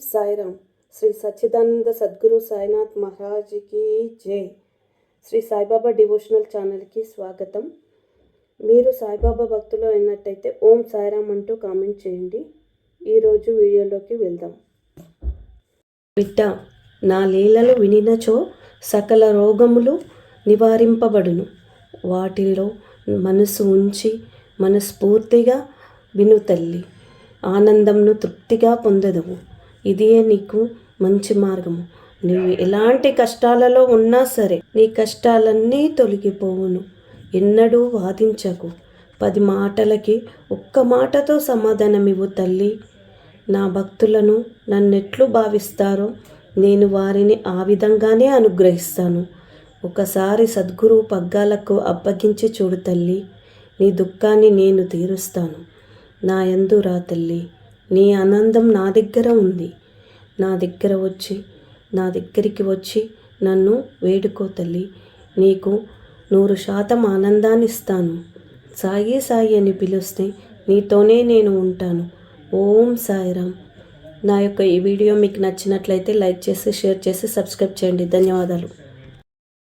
సాయిరామ్ శ్రీ సచ్చిదానంద సద్గురు సాయినాథ్ మహారాజ్కి జై. శ్రీ సాయిబాబా డివోషనల్ ఛానల్కి స్వాగతం. మీరు సాయిబాబా భక్తులు అయినట్టయితే ఓం సాయిరామ్ అంటూ కామెంట్ చేయండి. ఈరోజు వీడియోలోకి వెళ్దాం. బిడ్డ నా లీలలు వినినచో సకల రోగములు నివారింపబడును. వాటిలో మనసు ఉంచి మనస్ఫూర్తిగా విను తల్లి. ఆనందంను తృప్తిగా పొందదవు. ఇదే నీకు మంచి మార్గము. నువ్వు ఎలాంటి కష్టాలలో ఉన్నా సరే నీ కష్టాలన్నీ తొలగిపోవును. ఎన్నడూ వాదించకు. పది మాటలకి ఒక్క మాటతో సమాధానమివ్వు తల్లి. నా భక్తులను నన్నెట్లు భావిస్తారో నేను వారిని ఆ విధంగానే అనుగ్రహిస్తాను. ఒకసారి సద్గురు పగ్గాలకు అప్పగించి చూడు తల్లి. నీ దుఃఖాన్ని నేను తీరుస్తాను. నా యందు రా తల్లి. నీ ఆనందం నా దగ్గర ఉంది. నా దగ్గర వచ్చి నా దగ్గరికి వచ్చి నన్ను వేడుకో తల్లి. నీకు నూరు శాతం ఆనందాన్ని ఇస్తాను సాయి సాయి అని పిలిస్తే నీతోనే నేను ఉంటాను. ఓం సాయిరామ్. నా యొక్క ఈ వీడియో మీకు నచ్చినట్లయితే లైక్ చేసి షేర్ చేసి సబ్స్క్రైబ్ చేయండి. ధన్యవాదాలు.